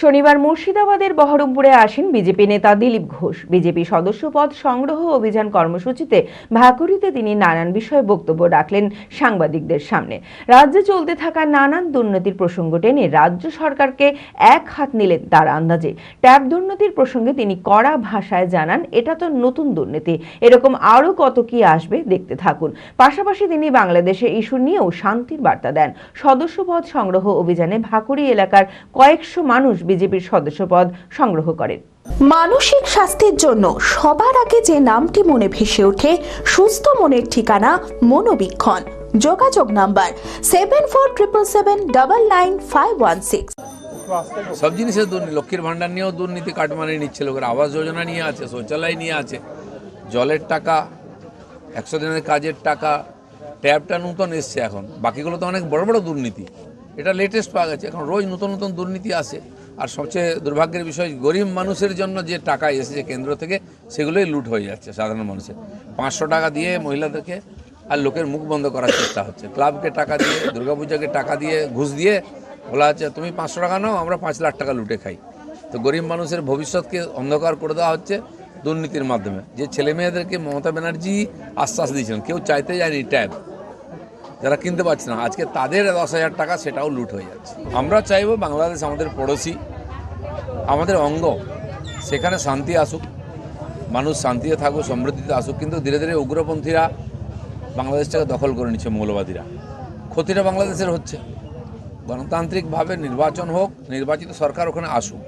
শনিবার মুর্শিদাবাদের বহরমপুরে আসেন বিজেপি নেতা দিলীপ ঘোষ। বিজেপি সদস্য পদ সংগ্রহ অভিযান কর্মসূচিতে ভাকুরিতে তিনি নানান বিষয়ে বক্তব্য রাখলেন সাংবাদিকদের সামনে। রাজ্যে চলতে থাকা নানান দুর্নীতির প্রসঙ্গ টেনে রাজ্য সরকারকে এক হাত নিলেন তার আন্দাজে। ট্যাব দুর্নীতির প্রসঙ্গে তিনি কড়া ভাষায় জানান, এটা তো নতুন দুর্নীতি। এরকম আরও কত কি আসবে দেখতে থাকুন। পাশাপাশি তিনি বাংলাদেশে ইস্যু নিয়েও শান্তির বার্তা দেন। সদস্যপদ সংগ্রহ অভিযানে ভাকুড়ি এলাকার কয়েকশো মানুষ বিজেপির সদস্যপদ সংগ্রহ করেন। মানসিক স্বাস্থ্যের জন্য সবার আগে যে নামটি মনে ভেসে ওঠে সুস্থ মনের ঠিকানা মনোবীক্ষণ। যোগাযোগ number seven four triple seven double nine five one six সব জিনিসের দুর্নীতি লক্ষ্মীর ভাণ্ডার নিয়েও দুর্নীতি কাটমানি নিচ্ছে লোকের। আবাস যোজনা নিয়ে আছে শৌচালয় নিয়ে আছে জলের টাকা একশো দিনের কাজের টাকা ট্যাবটা নতুন এসছে এখন। বাকিগুলো তো অনেক বড় বড় দুর্নীতি। এটা লেটেস্ট পাওয়া গেছে। এখন রোজ নতুন নতুন দুর্নীতি আসে। আর সবচেয়ে দুর্ভাগ্যের বিষয়, গরিব মানুষের জন্য যে টাকা এসেছে কেন্দ্র থেকে, সেগুলোই লুট হয়ে যাচ্ছে সাধারণ মানুষের। পাঁচশো টাকা দিয়ে মহিলাদেরকে আর লোকের মুখ বন্ধ করার চেষ্টা হচ্ছে। ক্লাবকে টাকা দিয়ে, দুর্গাপূজাকে টাকা দিয়ে, ঘুষ দিয়ে বলা হচ্ছে, তুমি পাঁচশো টাকা নাও, আমরা পাঁচ লাখ টাকা লুটে খাই। তো গরিব মানুষের ভবিষ্যৎকে অন্ধকার করে দেওয়া হচ্ছে দুর্নীতির মাধ্যমে। যে ছেলে মেয়েদেরকে মমতা ব্যানার্জি আশ্বাস দিয়েছিলেন, কেউ চাইতে যায়নি ট্যাব। যারা কিনতে পারছে না, আজকে তাদের দশ হাজার টাকা সেটাও লুট হয়ে যাচ্ছে। আমরা চাইব বাংলাদেশ আমাদের পড়োশি, আমাদের অঙ্গ, সেখানে শান্তি আসুক, মানুষ শান্তিতে থাকুক, সমৃদ্ধিতে আসুক, কিন্তু ধীরে ধীরে উগ্রপন্থীরা বাংলাদেশটাকে দখল করে নিচ্ছে, মৌলবাদীরা। ক্ষতিটা বাংলাদেশের হচ্ছে। গণতান্ত্রিকভাবে নির্বাচন হোক, নির্বাচিত সরকার ওখানে আসুক,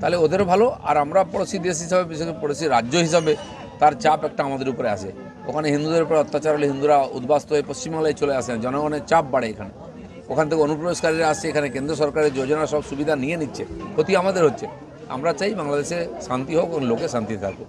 তাহলে ওদেরও ভালো। আর আমরা পড়োশি দেশ হিসাবে, বিশেষ করে পড়োশি রাজ্য হিসাবে, তার চাপ একটা আমাদের উপরে আসে। ওখানে হিন্দুদের উপর অত্যাচার হলে হিন্দুরা উদ্বাস্ত হয়ে পশ্চিমবাংলায় চলে আসেন, জনগণের চাপ বাড়ে এখানে। ওখান থেকে অনুপ্রবেশকারীরা আসছে, এখানে কেন্দ্র সরকারের যোজনা সব সুবিধা নিয়ে নিচ্ছে, ক্ষতি আমাদের হচ্ছে। আমরা চাই বাংলাদেশে শান্তি হোক এবং লোকে শান্তি থাকুক।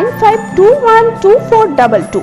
nine five two one two four double two